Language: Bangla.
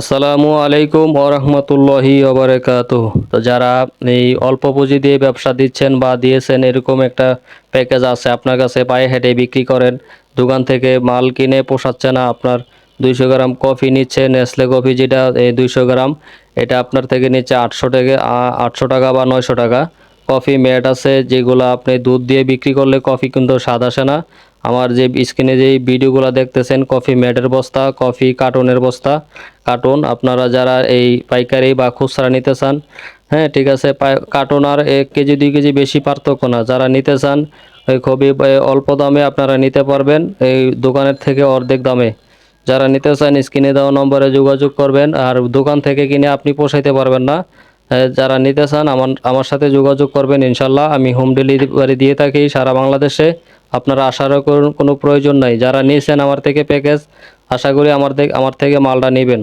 আসসালামু আলাইকুম ওরহমতুল্লাহি ওবরাকাত তো যারা এই অল্প পুঁজি দিয়ে ব্যবসা দিচ্ছেন বা দিয়েছেন, এরকম একটা প্যাকেজ আছে আপনার কাছে, পায়ে হেঁটে বিক্রি করেন, দোকান থেকে মাল কিনে পোষাচ্ছে না আপনার, দুইশো গ্রাম কফি নিচ্ছে, নেসলে কফি যেটা এই দুইশো গ্রাম, এটা আপনার থেকে নিচ্ছে আটশো টাকা আটশো টাকা বা নয়শো টাকা। কফি ম্যাট আছে, যেগুলো আপনি দুধ দিয়ে বিক্রি করলে কফি কিন্তু স্বাদ আসে না। আমার যে স্ক্রিনে যে ভিডিওগুলো দেখতেছেন, কফি ম্যাটের বস্তা, কফি কার্টনের বস্তা, কার্টন, আপনারা যারা এই পাইকারি বা খুচরা নিতে চান হ্যাঁ ঠিক আছে কার্টন আর এক কেজি, দুই কেজি বেশি পার্থক্য না। যারা নিতে চান, ওই খুবই অল্প দামে আপনারা নিতে পারবেন, এই দোকানের থেকে অর্ধেক দামে। যারা নিতে চান, স্ক্রিনে দেওয়া নম্বরে যোগাযোগ করবেন, আর দোকান থেকে কিনে আপনি পোষাইতে পারবেন না। যারা নিতে চান, আমার আমার সাথে যোগাযোগ করবেন, ইনশাল্লাহ। আমি হোম ডেলিভারি দিয়ে থাকি সারা বাংলাদেশে। আপনারা আসারও কোনো- প্রয়োজন নাই। যারা নিয়েছেন আমার থেকে প্যাকেজ আশা করি আমার আমার থেকে মালটা নেবেন।